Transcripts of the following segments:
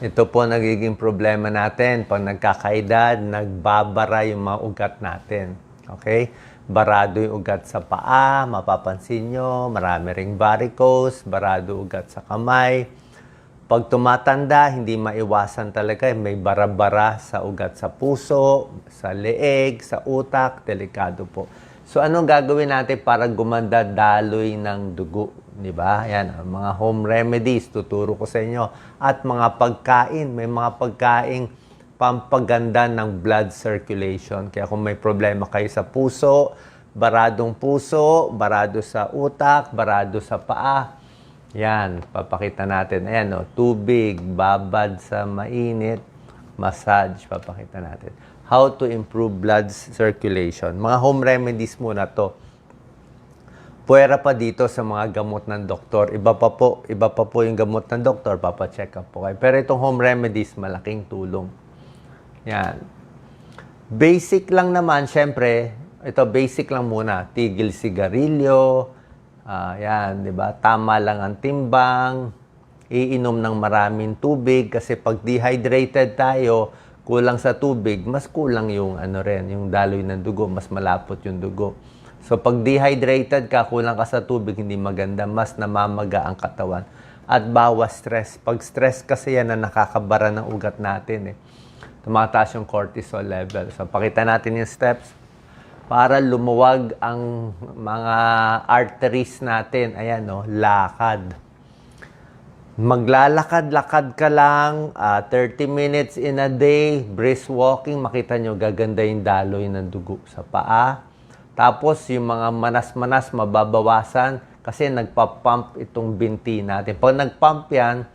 Ito po nagiging problema natin pag nagkakaedad, nagbabara yung mga ugat natin. Okay? Barado yung ugat sa paa, mapapansin nyo, marami ring varicose, barado ugat sa kamay. Pag tumatanda, hindi maiwasan talaga, may bara-bara sa ugat sa puso, sa leeg, sa utak, delikado po. So anong gagawin natin para gumanda daloy ng dugo? Di ba? Yan, ang mga home remedies, tuturo ko sa inyo. At mga pagkain, may mga pagkaing pampaganda ng blood circulation. Kaya kung may problema kayo sa puso, baradong puso, barado sa utak, barado sa paa, yan, papakita natin. Ayan, no, tubig, babad sa mainit, massage, papakita natin. How to improve blood circulation. Mga home remedies muna to. Puwera pa dito sa mga gamot ng doktor. Iba pa po, iba pa po yung gamot ng doktor, papacheck up po kayo. Pero itong home remedies, malaking tulong. Yan. Basic lang naman, syempre, ito basic lang muna. Tigil sigarilyo, ah, yan, di ba? Tama lang ang timbang, iinom ng maraming tubig kasi pag dehydrated tayo, kulang sa tubig, mas kulang yung ano rin, yung daloy ng dugo, mas malapot yung dugo. So pag dehydrated ka, kulang ka sa tubig, hindi maganda, mas namamaga ang katawan. At bawas stress. Pag stress kasi yan na nakakabara ng ugat natin eh. Tumataas yung cortisol level. So pakita natin yung steps para lumuwag ang mga arteries natin. Ayan, no, lakad. Maglalakad-lakad ka lang, ah, 30 minutes in a day, brisk walking, makita nyo, gaganda yung daloy ng dugo sa paa. Tapos, yung mga manas-manas, mababawasan kasi nagpa-pump itong binti natin. Pag nag-pump yan,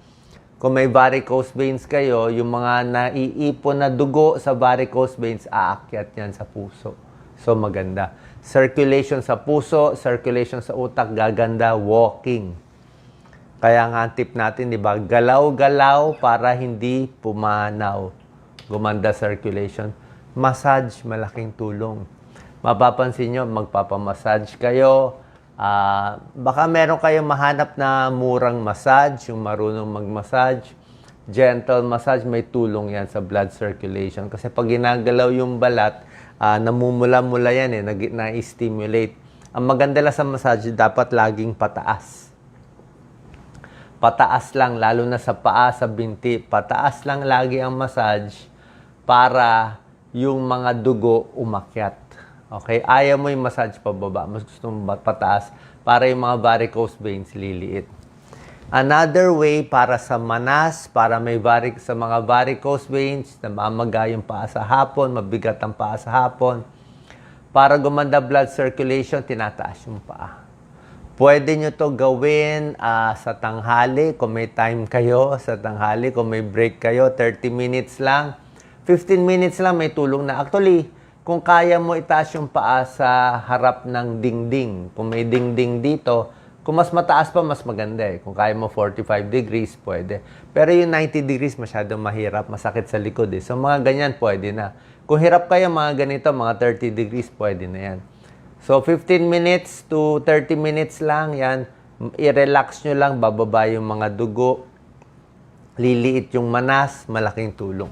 kung may varicose veins kayo, yung mga naiipon na dugo sa varicose veins, aakyat yan sa puso. So, maganda. Circulation sa puso, circulation sa utak, gaganda, walking. Kaya nga ang tip natin, di ba? Galaw-galaw para hindi pumanaw. Gumanda circulation. Massage, malaking tulong. Mapapansin nyo, magpapamassage kayo. Ah, baka meron kayong mahanap na murang massage, yung marunong mag-massage. Gentle massage, may tulong yan sa blood circulation. Kasi pag ginagalaw yung balat, ah, namumula-mula yan eh, na-stimulate. Ang maganda lang sa massage, dapat laging pataas pataas lang, lalo na sa paa, sa binti, pataas lang lagi ang massage para yung mga dugo umakyat. Okay? Ayaw mo yung massage pababa. Mas gusto mo pataas para yung mga varicose veins liliit. Another way para sa manas, para may varic sa mga varicose veins, namamaga yung paa sa hapon, mabigat ang paa sa hapon. Para gumanda blood circulation, tinataas yung paa. Pwede nyo to gawin ah, sa tanghali, kung may time kayo, sa tanghali, kung may break kayo, 30 minutes lang. 15 minutes lang, may tulong na. Actually, kung kaya mo itaas yung paa sa harap ng dingding, kung may dingding dito, kung mas mataas pa, mas maganda eh. Kung kaya mo 45 degrees, pwede. Pero yung 90 degrees, masyadong mahirap, masakit sa likod eh. So mga ganyan, pwede na. Kung hirap kayo mga ganito, mga 30 degrees, pwede na yan. So, 15 minutes to 30 minutes lang, yan. I-relax nyo lang, bababa yung mga dugo. Liliit yung manas, malaking tulong.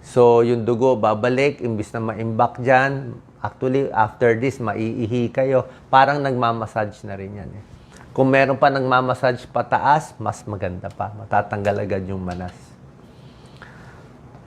So, yung dugo, babalik, imbis na ma-imbak dyan. Actually, after this, maiihi kayo. Parang nagmamassage na rin yan. Eh. Kung meron pa nagmamassage pataas, mas maganda pa. Matatanggal agad yung manas.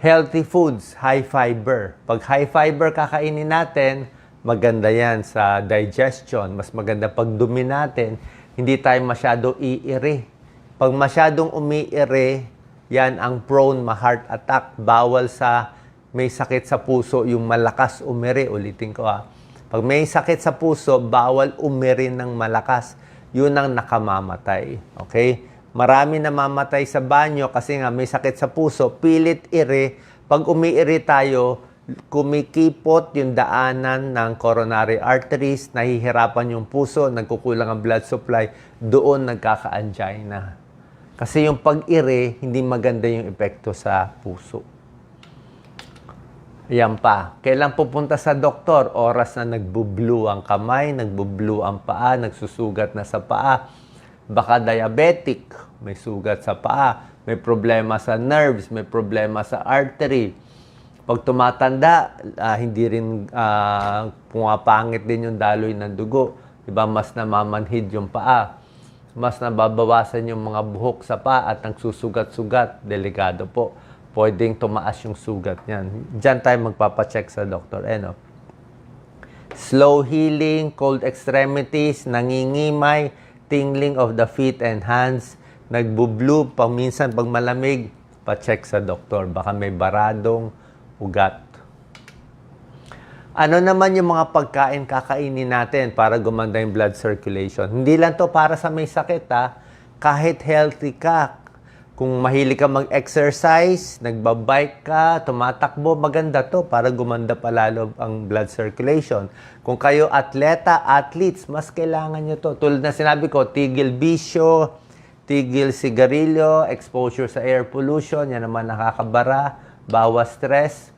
Healthy foods, high fiber. Pag high fiber kakainin natin, maganda yan sa digestion. Mas maganda pag dumi natin, hindi tayo masyado iire. Pag masyadong umiire, yan ang prone ma-heart attack. Bawal sa may sakit sa puso, yung malakas umiri. Ulitin ko ha. Pag may sakit sa puso, bawal umiri ng malakas. Yun ang nakamamatay. Okay? Marami namamatay sa banyo kasi nga may sakit sa puso, pilit ire. Pag umiiri tayo, kumikipot yung daanan ng coronary arteries, nahihirapan yung puso, nagkukulang ang blood supply, doon nagkaka-angina. Kasi yung pag-ire, hindi maganda yung epekto sa puso. Yan pa. Kailan pupunta sa doktor? Oras na nagbu-blue ang kamay, nagbu-blue ang paa, nagsusugat na sa paa. Baka diabetic, may sugat sa paa, may problema sa nerves, may problema sa artery. Pag tumatanda, ah, hindi rin ah, pumapangit din yung daloy ng dugo. Diba? Mas namamanhid yung paa. Mas nababawasan yung mga buhok sa paa at nagsusugat-sugat. Delikado po. Pwedeng tumaas yung sugat niyan. Diyan tayo magpapacheck sa doktor. Ano? slow healing, cold extremities, nangingimay, tingling of the feet and hands, nagbublue, paminsan pag malamig, pa-check sa doktor. Baka may baradong ugat. Ano naman yung mga pagkain kakainin natin para gumanda yung blood circulation? Hindi lang to para sa may sakit ha. Kahit healthy ka, kung mahilig ka mag-exercise, nagbabike ka, tumatakbo, maganda to para gumanda pa lalo ang blood circulation. Kung kayo atleta, athletes, mas kailangan nyo to. Tulad na sinabi ko, tigil bisyo, tigil sigarilyo, exposure sa air pollution, yan naman nakakabara, bawas stress.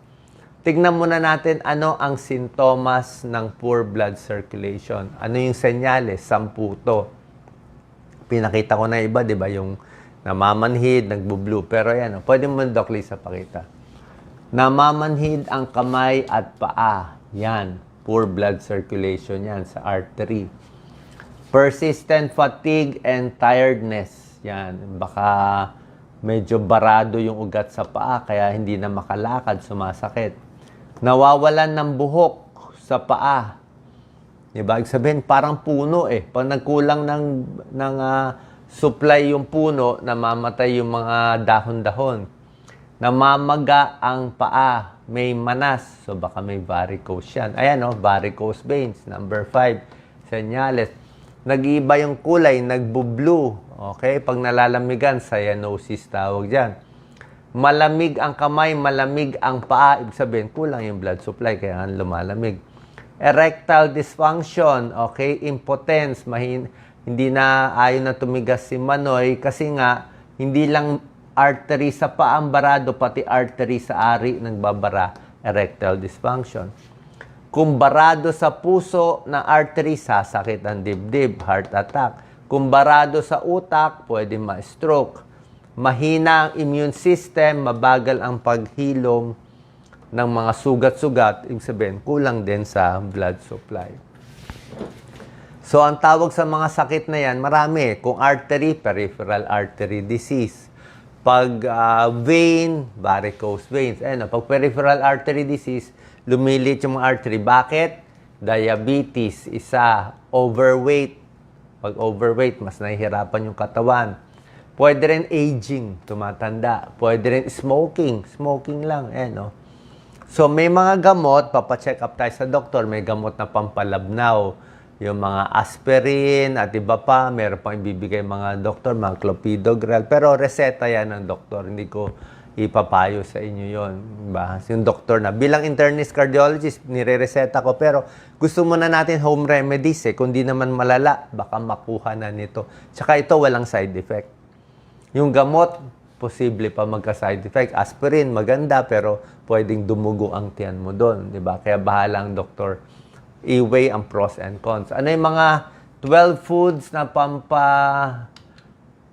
Tignan muna natin ano ang sintomas ng poor blood circulation. Ano yung senyales? Sampu to. Pinakita ko na iba, di ba? Yung namamanhid, nagbo-blue. Pero yan, oh, pwede mo Doc Lisa pakita. Namamanhid ang kamay at paa. Yan. Poor blood circulation yan sa artery. Persistent fatigue and tiredness. Yan. Baka medyo barado yung ugat sa paa kaya hindi na makalakad, sumasakit. Nawawalan ng buhok sa paa. Diba? Ibig sabihin, parang puno eh. Pag nagkulang ng, ng ah, supply yung puno, namamatay yung mga dahon-dahon. Namamaga ang paa, may manas. So baka may varicose yan. Ayan o, varicose veins. Number 5, senyales. Nag-iiba yung kulay, nagbo-blue. Okay? Pag nalalamigan, cyanosis tawag dyan. Malamig ang kamay, malamig ang paa. Ibig sabihin, kulang yung blood supply, kaya lumalamig. Erectile dysfunction, okay? Impotence, mahin hindi na ayaw na tumigas si Manoy kasi nga, hindi lang artery sa paa ang barado, pati artery sa ari nagbabara, erectile dysfunction. Kung barado sa puso na artery, sasakit ang dibdib, heart attack. Kung barado sa utak, pwede ma-stroke. Mahina ang immune system, mabagal ang paghilom ng mga sugat-sugat, ibig sabihin, kulang din sa blood supply. So, ang tawag sa mga sakit na yan, marami. Kung artery, peripheral artery disease. Pag ah, vein, varicose veins. Ayun, pag peripheral artery disease, lumilit yung mga artery. Bakit? Diabetes, isa. Overweight. Pag overweight, mas nahihirapan yung katawan. Pwede rin aging, tumatanda. Pwede rin smoking. Smoking lang, eh, no? So, may mga gamot, papacheck up tayo sa doktor, may gamot na pampalabnaw. Yung mga aspirin at iba pa, meron pang ibibigay mga doktor, mga clopidogrel. Pero reseta yan ng doktor, hindi ko ipapayo sa inyo yon Diba? Yung doktor na, bilang internist cardiologist, nire-reseta ko. Pero gusto muna natin home remedies eh. Kung di naman malala, baka makuha na nito. Tsaka ito, walang side effect. Yung gamot, posible pa magka-side effect. Aspirin, maganda, pero pwedeng dumugo ang tiyan mo doon. Di ba? Kaya bahala ang doktor i-weigh ang pros and cons. Ano yung mga 12 foods na pampa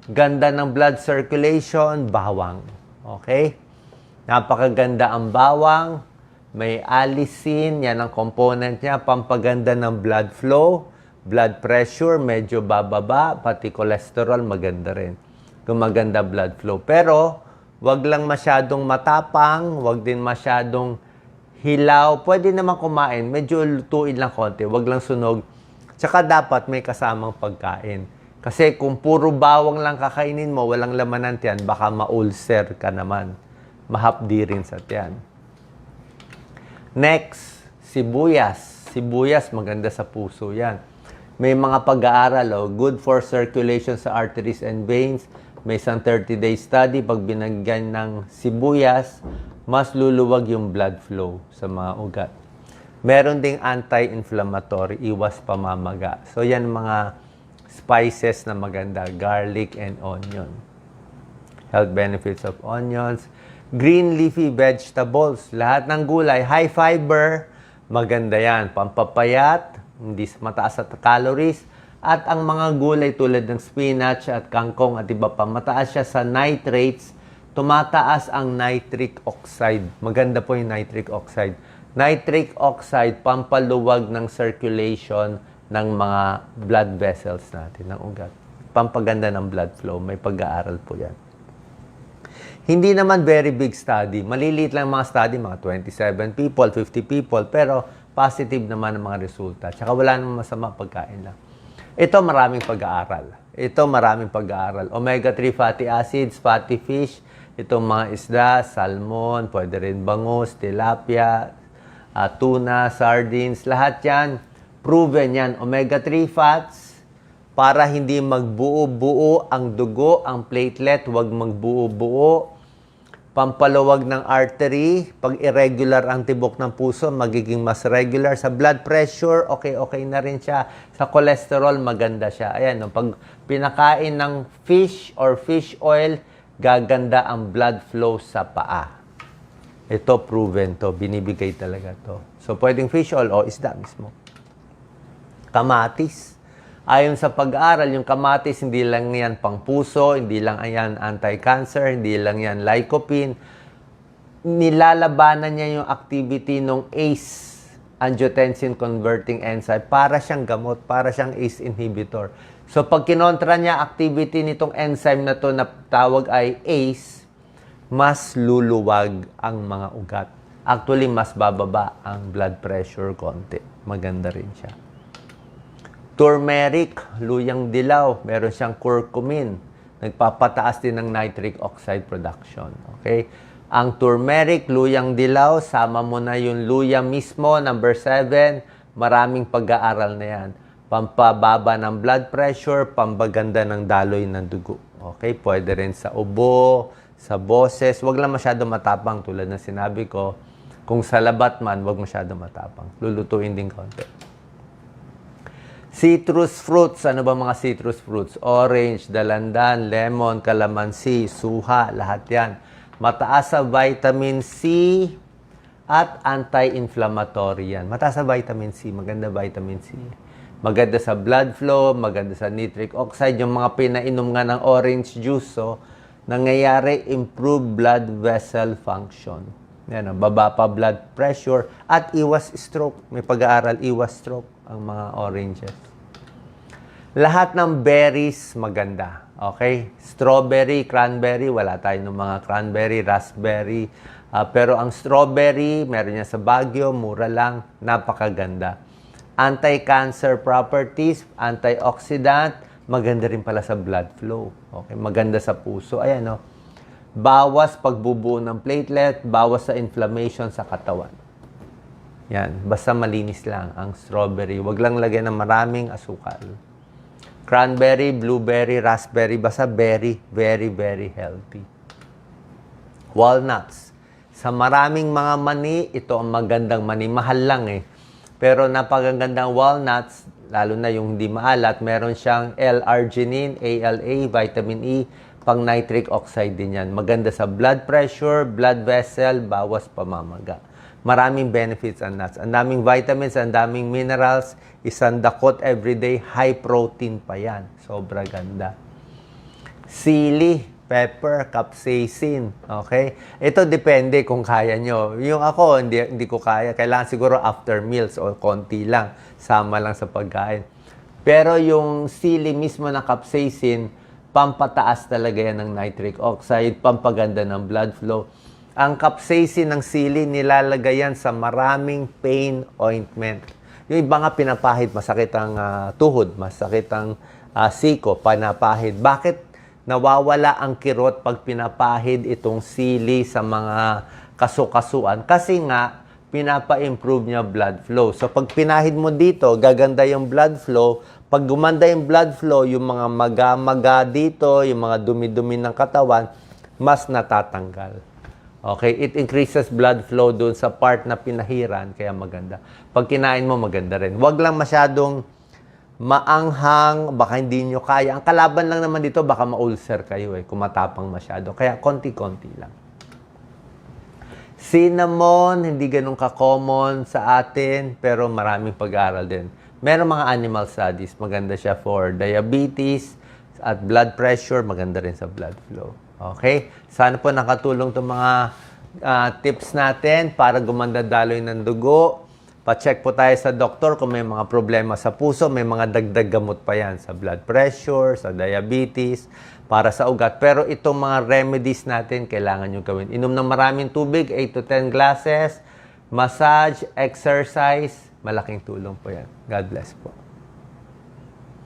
ganda ng blood circulation? Bawang. Okay? Napakaganda ang bawang. May allicin, yan ang component niya, pampaganda ng blood flow, blood pressure, medyo bababa, pati cholesterol, maganda rin. Gumaganda blood flow. Pero, wag lang masyadong matapang, wag din masyadong hilaw. Pwede naman kumain, medyo lutuin lang konti, wag lang sunog. Tsaka dapat may kasamang pagkain. Kasi kung puro bawang lang kakainin mo, walang laman ng tiyan, baka ma-ulcer ka naman. Mahapdi rin sa tiyan. Next, sibuyas. Sibuyas, maganda sa puso yan. May mga pag-aaral, oh, good for circulation sa arteries and veins. May isang 30-day study, pag binagyan ng sibuyas, mas luluwag yung blood flow sa mga ugat. Meron ding anti-inflammatory, iwas pamamaga. So yan mga spices na maganda, garlic and onion. Health benefits of onions. Green leafy vegetables, lahat ng gulay, high fiber, maganda yan. Pampapayat, hindi mataas sa calories, At ang mga gulay tulad ng spinach at kangkong at iba pa, mataas siya sa nitrates, tumataas ang nitric oxide. Maganda po yung nitric oxide. Nitric oxide, pampaluwag ng circulation ng mga blood vessels natin, ng ugat. Pampaganda ng blood flow. May pag-aaral po yan. Hindi naman very big study. Maliliit lang mga study, mga 27 people, 50 people, pero positive naman ang mga resulta. Tsaka wala namang masama pagkain lang. Ito maraming pag-aaral. Ito maraming pag-aaral. Omega-3 fatty acids, fatty fish, itong mga isda, salmon, pwede rin bangus, tilapia, ah, tuna, sardines, lahat yan, proven yan. Omega-3 fats, para hindi magbuo-buo ang dugo, ang platelet, huwag magbuo-buo. Pampaluwag ng artery, pag irregular ang tibok ng puso, magiging mas regular. Sa blood pressure, okay-okay na rin siya. Sa cholesterol, maganda siya. Ayan, no, pag pinakain ng fish or fish oil, gaganda ang blood flow sa paa. Ito proven to, binibigay talaga to. So, pwedeng fish oil o isda mismo kamatis. Ayon sa pag-aaral, yung kamatis, hindi lang yan pang puso, hindi lang yan anti-cancer, hindi lang yan lycopene. Nilalabanan niya yung activity ng ACE, angiotensin converting enzyme, para siyang gamot, para siyang ACE inhibitor. So pag kinontra niya activity nitong enzyme na to na tawag ay ACE, mas luluwag ang mga ugat. Actually, mas bababa ang blood pressure konti. Maganda rin siya turmeric, luyang dilaw, meron siyang curcumin. Nagpapataas din ng nitric oxide production. Okay? Ang turmeric, luyang dilaw, sama mo na yung luya mismo, number 7, maraming pag-aaral na yan. Pampababa ng blood pressure, pambaganda ng daloy ng dugo. Okay? Pwede rin sa ubo, sa boses. Huwag lang masyado matapang tulad ng sinabi ko. Kung sa labat man, huwag masyado matapang. Lulutuin din konti. Citrus fruits, ano ba mga citrus fruits? Orange, dalandan, lemon, calamansi, suha, lahat yan. Mataas sa vitamin C at anti-inflammatory yan. Mataas sa vitamin C, maganda vitamin C. Maganda sa blood flow, maganda sa nitric oxide. Yung mga pinainom nga ng orange juice, so, nangyayari improve blood vessel function. Yan, oh, baba pa blood pressure at iwas stroke. May pag-aaral, iwas stroke ang mga oranges. Lahat ng berries maganda. Okay? Strawberry, cranberry, wala tayo ng mga cranberry, raspberry. Ah, pero ang strawberry, meron niya sa Baguio, mura lang, napakaganda. Anti-cancer properties, antioxidant, maganda rin pala sa blood flow. Okay? Maganda sa puso. Ayan, no? Bawas pagbubuo ng platelet, bawas sa inflammation sa katawan. Yan, basta malinis lang ang strawberry. Huwag lang lagyan ng maraming asukal. Cranberry, blueberry, raspberry, basta berry, very, very healthy. Walnuts. Sa maraming mga mani, ito ang magandang mani. Mahal lang eh. Pero napakagandang walnuts, lalo na yung hindi maalat, meron siyang L-arginine, ALA, vitamin E, pang nitric oxide din yan. Maganda sa blood pressure, blood vessel, bawas pamamaga. Maraming benefits ang nuts. Ang daming vitamins, ang daming minerals, isang dakot everyday, high protein pa yan. Sobra ganda. Sili, pepper, capsaicin. Okay? Ito depende kung kaya nyo. Yung ako, hindi, hindi ko kaya. Kailangan siguro after meals o konti lang. Sama lang sa pagkain. Pero yung sili mismo na capsaicin, pampataas talaga yan ng nitric oxide, pampaganda ng blood flow. Ang capsaicin ng sili, nilalagay yan sa maraming pain ointment. Yung iba nga pinapahid, masakit ang ah, tuhod, masakit ang ah, siko, panapahid. Bakit nawawala ang kirot pag pinapahid itong sili sa mga kasukasuan? Kasi nga, pinapa-improve niya blood flow. So pag pinahid mo dito, gaganda yung blood flow. Pag gumanda yung blood flow, yung mga maga-maga dito, yung mga dumi-dumi ng katawan, mas natatanggal. Okay, it increases blood flow doon sa part na pinahiran, kaya maganda. Pag kinain mo, maganda rin. Huwag lang masyadong maanghang, baka hindi nyo kaya. Ang kalaban lang naman dito, baka ma-ulcer kayo eh, kung matapang masyado. Kaya konti-konti lang. Cinnamon, hindi ganun ka-common sa atin, pero maraming pag-aaral din. Meron mga animal studies, maganda siya for diabetes at blood pressure, maganda rin sa blood flow. Okay? Sana po nakatulong itong mga ah, tips natin para gumanda daloy ng dugo. Pa-check po tayo sa doktor kung may mga problema sa puso, may mga dagdag gamot pa yan sa blood pressure, sa diabetes, para sa ugat. Pero itong mga remedies natin, kailangan nyo gawin. Inom ng maraming tubig, 8 to 10 glasses, massage, exercise, malaking tulong po yan. God bless po.